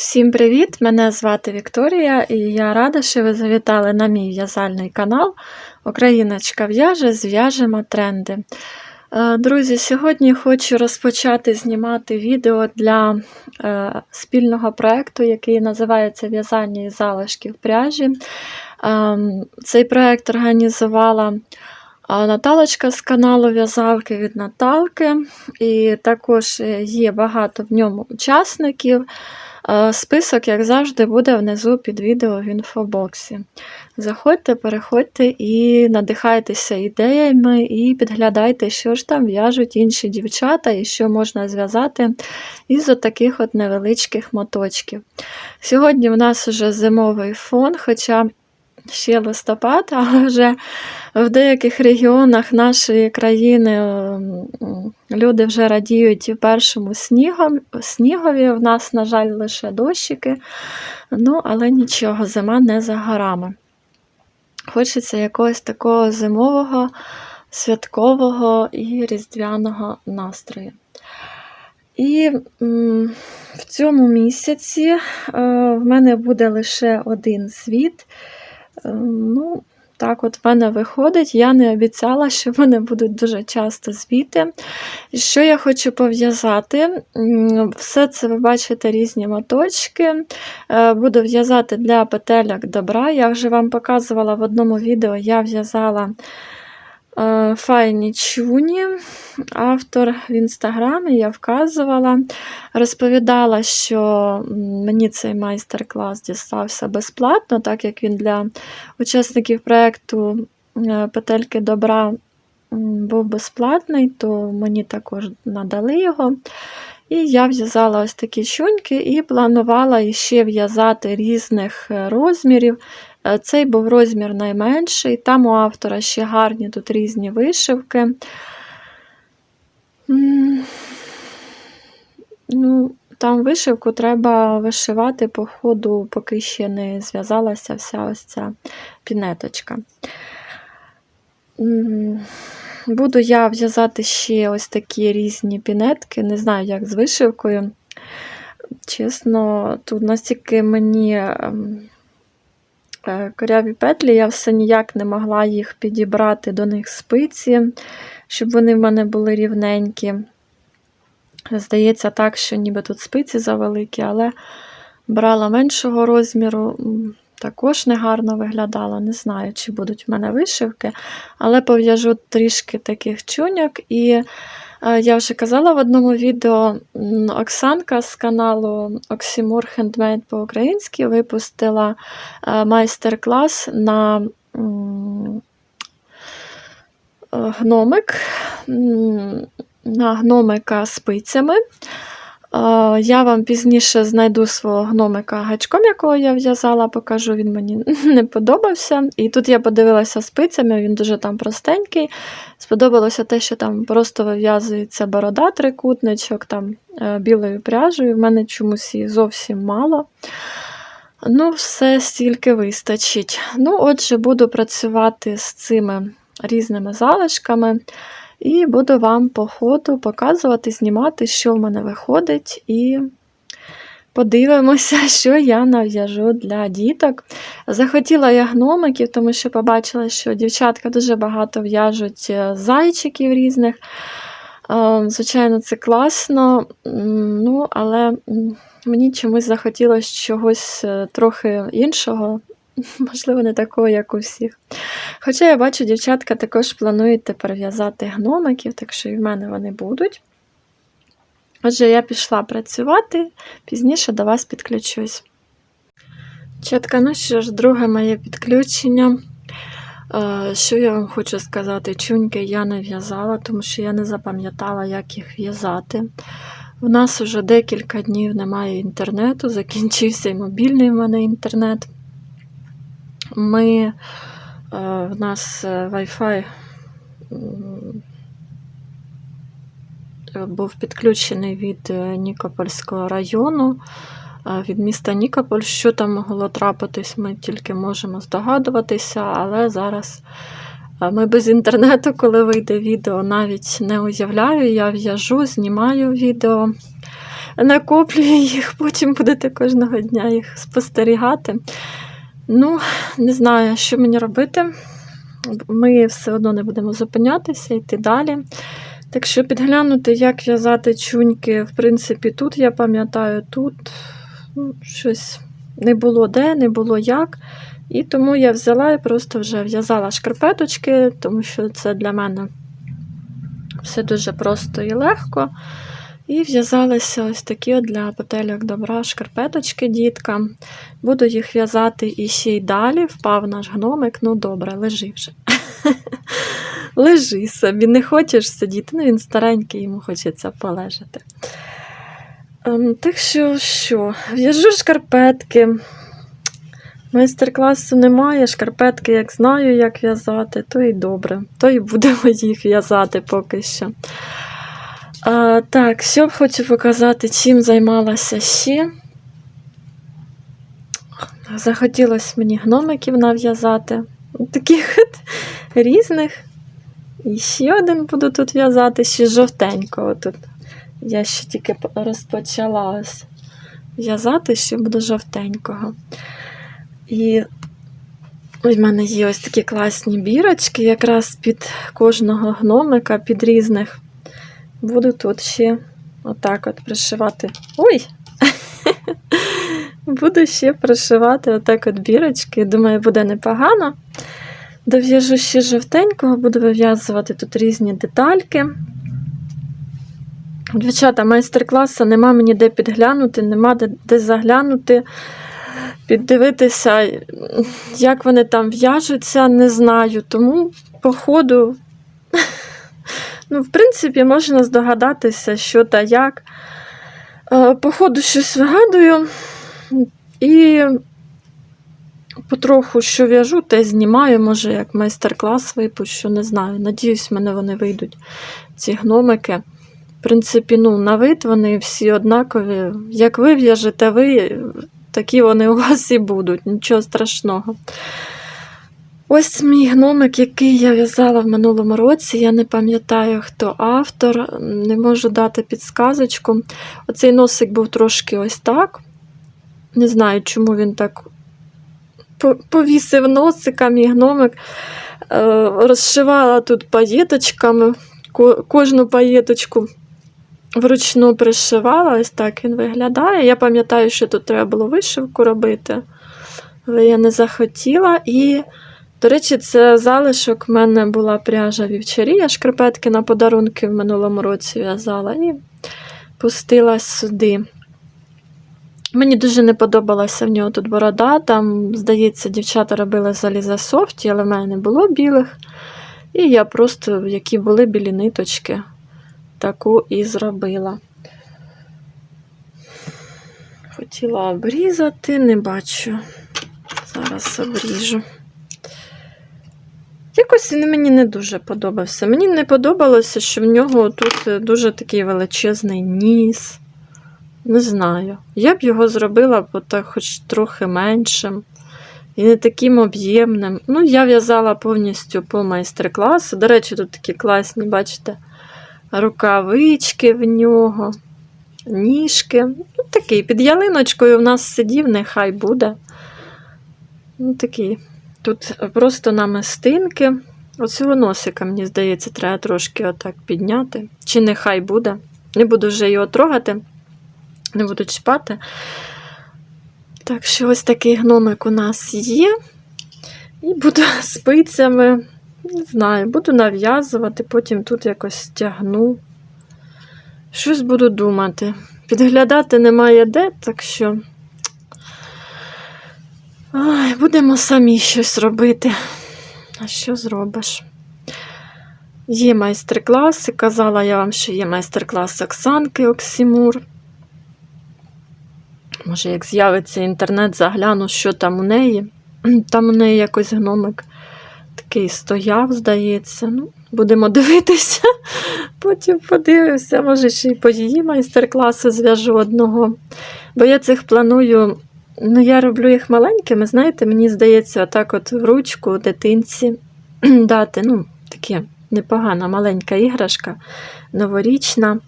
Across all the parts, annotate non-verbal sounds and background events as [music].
Всім привіт! Мене звати Вікторія і я рада, що ви завітали на мій в'язальний канал Україночка в'яже, зв'яжемо тренди. Е, Друзі, сьогодні хочу розпочати знімати відео для е, спільного проєкту, який називається В'язання із залишків пряжі. Ем, Цей проєкт організувала Наталочка з каналу В'язалки від Наталки, і також е, є багато в ньому учасників. Е, Список, як завжди, буде внизу під відео в інфобоксі. Заходьте, переходьте і надихайтеся ідеями, і підглядайте, що ж там в'яжуть інші дівчата і що можна зв'язати із отаких от невеличких моточків. Сьогодні в нас вже зимовий фон, хоча ще листопад, [laughs] але вже в деяких регіонах нашої країни ем, люди вже радіють першому снігом, снігові. В нас, на жаль, лише дощики. Ну, але нічого, зима не за горами. Хочеться якогось такого зимового, святкового і різдвяного настрою. І в цьому місяці е, в мене буде лише один звіт. Е, Ну, так, от в мене виходить. Я не обіцяла, що вони будуть дуже часто звіти. Що я хочу пов'язати? Все це ви бачите різні моточки. Е, Буду в'язати для петельок добра. Я вже вам показувала в одному відео, я в'язала файні чуні. Автор в інстаграмі я вказувала, розповідала, що мені цей майстер-клас дістався безплатно, так як він для учасників проєкту е, Петельки добра був безплатний, то мені також надали його. І я в'язала ось такі чуньки і планувала іще в'язати різних е, розмірів. Е, Цей був розмір найменший, там у автора ще гарні тут різні вишивки. Ну, там вишивку треба вишивати по ходу, поки ще не зв'язалася вся ось ця пінеточка. Буду я в'язати ще ось такі різні пінетки, не знаю, як з вишивкою. Чесно, тут настільки мені ем, коряві петлі, я все ніяк не могла їх підібрати до них спиці, щоб вони в мене були рівненькі. Здається так, що ніби тут спиці завеликі, але брала меншого розміру, також негарно виглядало. Не знаю, чи будуть в мене вишивки, але пов'яжу трішки таких чуньок. І е, я вже казала в одному відео, Оксанка з каналу Оксімур Handmade по-українськи випустила е, майстер-клас на е, гномик. на гномика спицями. Я вам пізніше знайду свого гномика гачком, якого я в'язала, покажу, він мені [laughs] не подобався. І тут я подивилася спицями, він дуже там простенький. Сподобалося те, що там просто вив'язується борода, трикутничок там е, білою пряжею. В мене чомусь її зовсім мало. Ну, все стільки вистачить. Ну, отже, буду працювати з цими різними залишками. І буду вам по ходу показувати, знімати, що в мене виходить, і подивимося, [laughs] що я нав'яжу для діток. Захотіла я гномиків, тому що побачила, що дівчатка дуже багато в'яжуть е, зайчиків різних. Звичайно, це класно, ну, але мені чомусь захотілося чогось е, трохи іншого, [laughs] можливо, не такого, як у всіх. Хоча я бачу, дівчатка також планують тепер в'язати гномиків, так що і в мене вони будуть. Отже, я пішла працювати, пізніше до вас підключусь. Чатка, ну що ж, друге моє підключення. Е, Що я вам хочу сказати? Чуньки я не в'язала, тому що я не запам'ятала, як їх в'язати. У нас вже декілька днів немає інтернету, закінчився і мобільний в мене інтернет. Ми, е, в нас е, Wi-Fi був підключений від е, Нікопольського району, від міста Нікополь. Що там могло трапитись, ми тільки можемо здогадуватися, але зараз ми без інтернету, коли вийде відео, навіть не уявляю. Я в'яжу, знімаю відео. накоплюю їх, потім будете кожного дня їх спостерігати. Ну, не знаю, що мені робити. Ми все одно не будемо зупинятися, йти далі. Так що підглянути, як в'язати чуньки, в принципі, тут я пам'ятаю, тут ну, щось не було де, не було як. І тому я взяла і просто вже в'язала шкарпеточки, тому що це для мене все дуже просто і легко. І в'язалися ось такі от для петельок добра шкарпеточки діткам. Буду їх в'язати і ще й далі. Впав наш гномик. Ну добре, лежи вже. [laughs] Лежи собі, не хочеш сидіти. Ну, він старенький, йому хочеться полежати. Ем, так що, що, в'яжу шкарпетки. Майстер-класу немає, шкарпетки, як знаю, як в'язати, то і добре. То і будемо їх в'язати поки що. А, так, що б хочу показати, чим займалася ще. Захотілося мені гномиків нав'язати. Таких от [laughs] різних. І ще один буду тут в'язати, ще жовтенького тут. Я ще тільки розпочала в'язати, ще буду жовтенького. І в мене є ось такі класні бірочки, якраз під кожного гномика, під різних. Буду тут ще отак от пришивати. Ой! [laughs] Буду ще пришивати отак от бірочки. Думаю, буде непогано. Дов'яжу ще жовтенького, буду вив'язувати тут різні детальки. Дівчата, майстер-класу нема мені де підглянути, нема де, де заглянути, піддивитися, як вони там в'яжуться, не знаю. Тому, по ходу, ну, в принципі, можна здогадатися, що та як. Е, По ходу щось вигадую і потроху що в'яжу, те знімаю, може, як майстер-клас випущу, не знаю. Надіюсь, в мене вони вийдуть, ці гномики. В принципі, ну, на вид вони всі однакові. Як ви в'яжете ви, такі вони у вас і будуть, нічого страшного. Ось мій гномик, який я в'язала в минулому році. Я не пам'ятаю, хто автор, не можу дати підсказочку. Оцей носик був трошки ось так. Не знаю, чому він так повісив носика, мій гномик. Е, Розшивала тут паєточками, кожну паєточку вручну пришивала, ось так він виглядає. Я пам'ятаю, що тут треба було вишивку робити, але я не захотіла. І, до речі, це залишок в мене була пряжа вівчарі, я шкарпетки на подарунки в минулому році в'язала і пустилась сюди. Мені дуже не подобалася в нього тут борода. Там, здається, дівчата робили заліза софті, але в мене не було білих. І я просто, які були білі ниточки, таку і зробила. Хотіла обрізати, не бачу. Зараз обріжу. Якось він мені не дуже подобався. Мені не подобалося, що в нього тут дуже такий величезний ніс. Не знаю. Я б його зробила так хоч трохи меншим і не таким об'ємним. Ну, я в'язала повністю по майстер-класу. До речі, тут такі класні, бачите, рукавички в нього, ніжки. Ну, такий під ялиночкою в нас сидів, нехай буде. Ну, такий. Тут просто намистинки. Оцього носика, мені здається, треба трошки отак підняти. Чи нехай буде. Не буду вже його трогати, не буду чіпати. Так що ось такий гномик у нас є. І буду [laughs] спицями, не знаю, буду нав'язувати, потім тут якось стягну. Щось буду думати. Підглядати немає де, так що. Ой, будемо самі щось робити. А що зробиш? Є майстер-класи. Казала я вам, що є майстер-клас Оксанки Оксімур. Може, як з'явиться інтернет, загляну, що там у неї. [clears throat] Там у неї якось гномик такий стояв, здається. Ну, будемо дивитися. [laughs] Потім подивимося, може, ще й по її майстер-класу зв'яжу одного. Бо я цих планую. Ну, я роблю їх маленькими, знаєте, мені здається, отак от в ручку дитинці [clears throat] дати. Ну, таке непогана маленька іграшка, новорічна.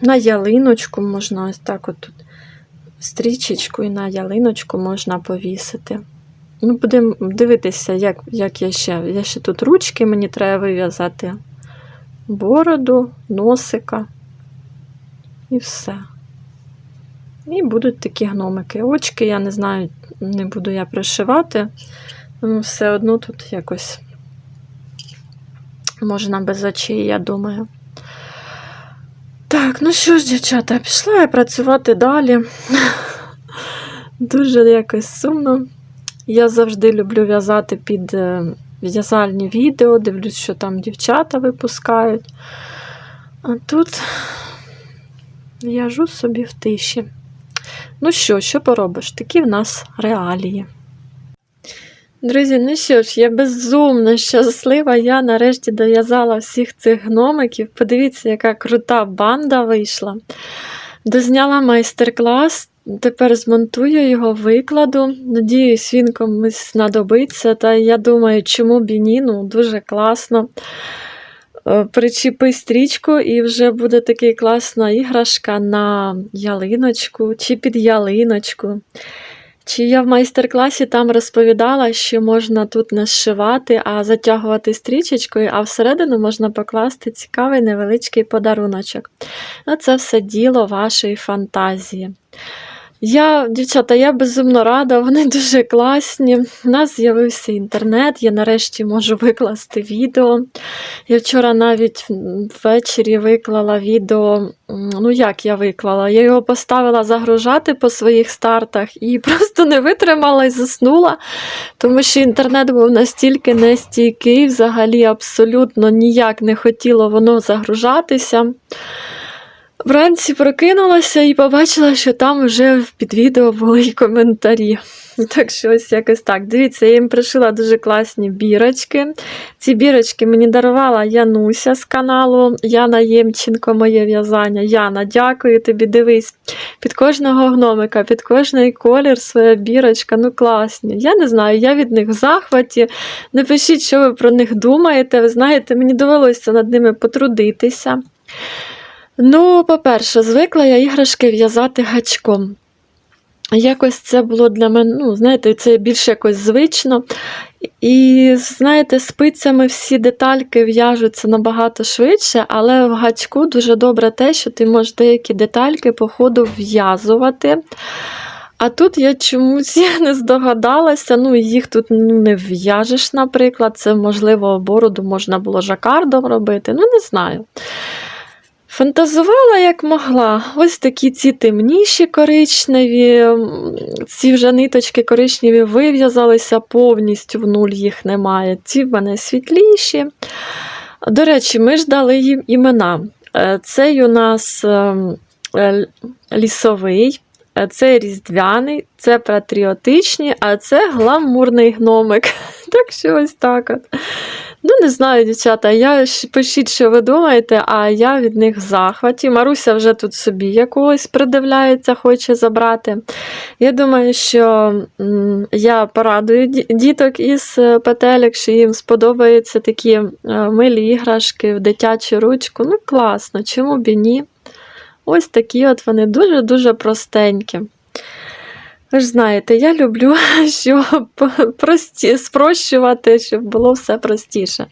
на ялиночку можна ось так от тут стрічечку і на ялиночку можна повісити. Ну, будемо дивитися, як, як я ще. Я ще тут ручки, мені треба вив'язати бороду, носика і все. І будуть такі гномики. Очки, я не знаю, не буду я пришивати. Ну, все одно тут якось можна без очей, я думаю. Так, ну що ж, дівчата, пішла я працювати далі. Дуже якось сумно. Я завжди люблю в'язати під е, в'язальні відео, дивлюсь, що там дівчата випускають. А тут в'яжу собі в тиші. Ну що, що поробиш? Такі в нас реалії. Друзі, ну що ж, я безумно щаслива. Я нарешті дов'язала всіх цих гномиків. Подивіться, яка крута банда вийшла. Дозняла майстер-клас. Тепер змонтую його, викладу. Надіюсь, він комусь знадобиться. Та я думаю, чому б і ні, ну дуже класно. Е, Причіпи стрічку, і вже буде така класна іграшка на ялиночку чи під ялиночку. Чи я в майстер-класі там розповідала, що можна тут не зшивати, а затягувати стрічечкою, а всередину можна покласти цікавий невеличкий подаруночок. Ну, це все діло вашої фантазії. Я, дівчата, я безумно рада, вони [laughs] дуже класні. У нас з'явився інтернет, я нарешті можу викласти відео. Я вчора навіть ввечері виклала відео. Ну, як я виклала? Я його поставила загружати по своїх стартах і [laughs] просто не витримала і заснула, тому що інтернет був настільки нестійкий, взагалі абсолютно ніяк не хотіло воно загружатися. Вранці прокинулася і побачила, що там вже під відео були й коментарі. Так що ось якось так. Дивіться, я їм пришила дуже класні бірочки. Ці бірочки мені дарувала Януся з каналу Яна Ємченко, моє в'язання. Яна, дякую тобі. Дивись, під кожного гномика, під кожний колір своя бірочка. Ну класні. Я не знаю, я від них в захваті. Напишіть, що ви про них думаєте. Ви знаєте, мені довелося над ними потрудитися. Ну, по-перше, звикла я іграшки в'язати гачком. Якось це було для мене, ну, знаєте, це більш якось звично. І, знаєте, спицями всі детальки в'яжуться набагато швидше, але в гачку дуже добре те, що ти можеш деякі детальки по ходу в'язувати. А тут я чомусь [laughs] не здогадалася, ну їх тут не в'яжеш, наприклад. Це, можливо, бороду можна було жакардом робити, ну не знаю. Фантазувала як могла. Ось такі ці темніші коричневі, ці вже ниточки коричневі вив'язалися повністю в нуль їх немає. Ці в мене світліші. До речі, ми ж дали їм імена. Е, Цей у нас ем, е, лісовий, е, це різдвяний, це патріотичні, а це гламурний гномик. [laughs] Так що ось так от. Ну, не знаю, дівчата, я пишіть, що ви думаєте, а я від них в захваті. Маруся вже тут собі якогось придивляється, хоче забрати. Я думаю, що я порадую діток із е, петелек, що їм сподобаються такі е, милі іграшки в дитячу ручку. Ну, класно, чому б і ні? Ось такі от вони дуже-дуже простенькі. Ви ж знаєте, я люблю, [laughs] щоб прості, спрощувати, щоб було все простіше.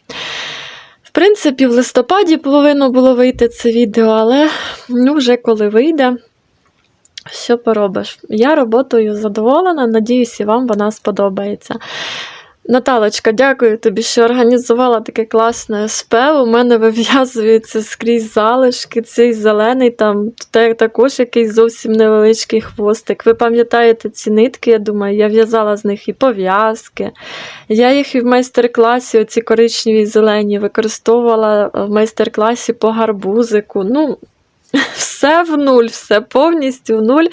В принципі, в листопаді повинно було вийти це відео, але ну, вже коли вийде, що поробиш? Я роботою задоволена, надіюсь, і вам вона сподобається. Наталочка, дякую тобі, що організувала таке класне СП. У мене вив'язується скрізь залишки, цей зелений, там також якийсь зовсім невеличкий хвостик. Ви пам'ятаєте ці нитки? Я думаю, я в'язала з них і пов'язки. Я їх і в майстер-класі, оці коричневі і зелені, використовувала в майстер-класі по гарбузику. Ну, [laughs] все в нуль, все повністю в нуль.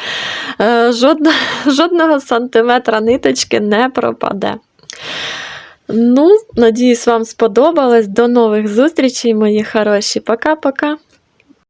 Е, Жодна, жодного сантиметра ниточки не пропаде. Ну, надіюсь, вам сподобалось. До нових зустрічей, мої хороші. Пока-пока.